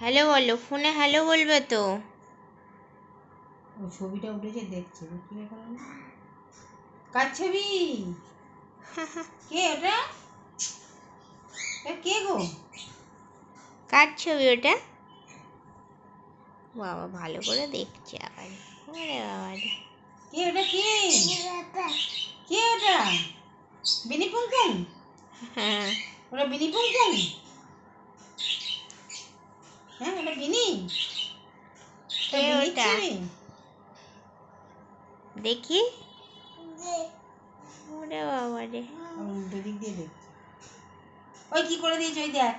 Hello বলো ফোনে hello বলবে তো। ও ছবিটা উঠেছে দেখছে কি ব্যাপার? কার ছবি? কে ওটা? এ কে গো? কার ছবি ওটা? বাবা ভালো করে দেখছে আবার। ওরে বাবা। কে ওটা কে? কে ওটা? বিনি পুংপুং হ্যাঁ। ওটা বিনি পুংপুং হ্যাঁ? দেখি। ওরে বাবা রে। আমি দিয়ে দেখছি। ওই কি করে দিয়েছে ওই দেখ।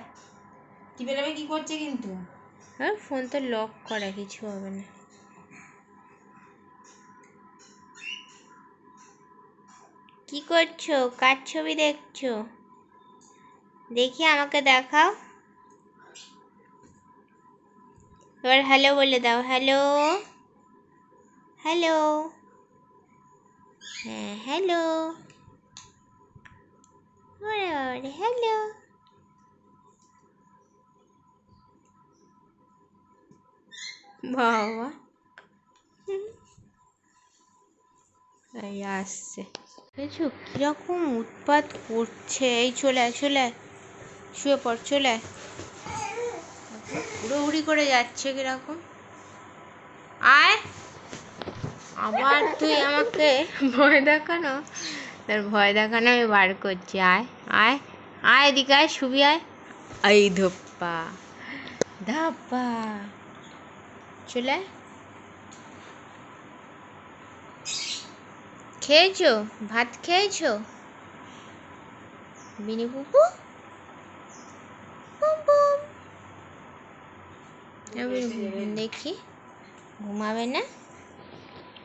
টিপে টিপে কি করছে কিন্তু? হ্যাঁ ফোন তো লক করা কিছু হবে না। কি করছ? কার ছবি দেখছ? দেখি আমাকে দেখাও। এবার হ্যালো বলে দাও হ্যালো হ্যালো হ্যাঁ হ্যালো হ্যালো বাবা। এই আসছে। দেখছ, কীরকম উৎপাত করছে? এই চলে চলে শুয়ে পড়, চলে উড়ি করে যাচ্ছে কীরকম? আয়। আবার তুই আমাকে ভয় দেখানো? তার ভয় দেখানো আমি বার করছি আয়। আয়। আয় এদিকে আয় শুবি আয়। এই ধপ্পা। ধাপ্পা। চলে। খেয়েছো? ভাত খেয়েছো? বিনি পুপু দেখি। ঘুমাবে না?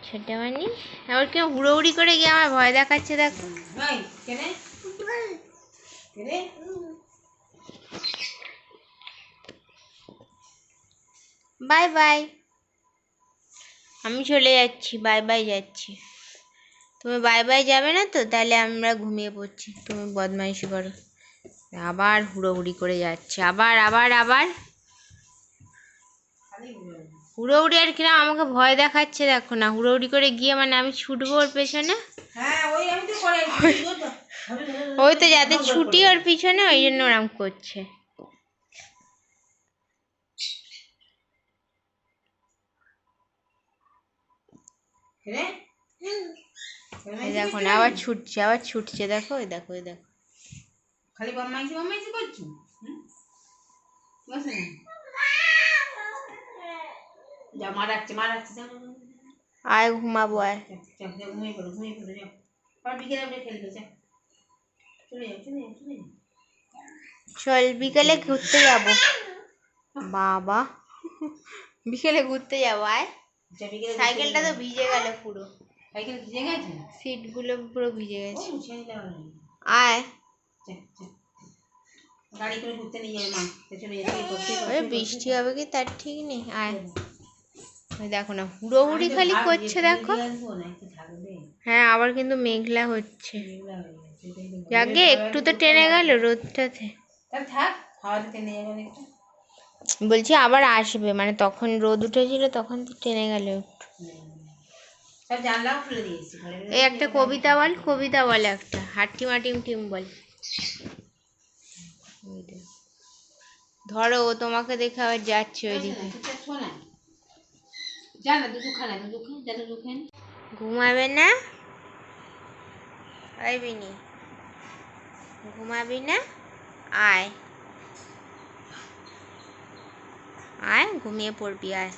ছোট মানি আবার কেউ হুড়োহুড়ি করে গিয়ে আমার ভয় দেখাচ্ছে দেখো। Bye bye. আমি চলে যাচ্ছি বাই বাই যাচ্ছি। তুমি বাই বাই যাবে না তো? তাহলে আমরা ঘুমিয়ে পড়ছি। তুমি বদমাইশি করো। আবার হুড়োহুড়ি করে যাচ্ছে। আবার আবার আবার। হুড়োহুড়ি আর কিনা আমাকে ভয় দেখাচ্ছে দেখো না। হুড়োহুড়ি করে গিয়ে মানে আমি ছুটবো ওর পেছনে? হ্যাঁ ওই তো যাতে ছুটি ওর পিছনে ওই জন্য ওরম করছে। দেখো না আবার ছুটছে আবার ছুটছে। দেখো ওই দেখো ওই দেখো। খালি বদমাইশি বদমাইশি করছ? যা মা ডাকছে মা ডাকছে যাও, যাও, যাও, যাও। আয় ঘুমাবো আয় ঘুমিয়ে পড়ো ঘুমিয়ে পড়ো যাও বিকেলে আমরা খেলবে যাও চলে যাও চলে যাও চলে যাও চল বিকেলে ঘুরতে যাব বাবা বিকেলে ঘুরতে যাব আয় যা সাইকেলটা তো ভিজে গেল পুরো সাইকেল ভিজে গেছে সিটগুলো পুরো ভিজে গেছে। আয় যা, যা। গাড়ি করে ঘুরতে নিয়ে যাবে মা বৃষ্টি হবে কি তার ঠিক নেই আয় দেখো না হুড়োহুড়ি খালি করছে দেখো। হ্যাঁ আবার কিন্তু মেঘলা হচ্ছে। যাকে একটু তো টেনে গেল রোদটাতে। বলছি আবার আসবে মানে তখন রোদ উঠেছিল তখন তো টেনে গেল একটু। এই একটা কবিতা বল কবিতা বল একটা হাট্টিমা টিম টিম বল। ধরো ও তোমাকে দেখে আবার যাচ্ছে ওইদিকে। ঘুমাবে না? বিনি। ঘুমাবি না? আয়। আয়, ঘুমিয়ে পড়বি, আয়।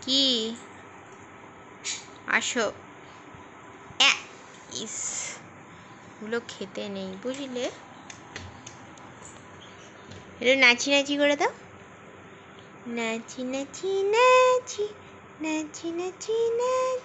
কি? আসো। ইসগুলো খেতে নেই, বুঝলে? একটু নাচি নাচি করে দাও। নাচি নাচি নাচি নাচি নাচি নাচি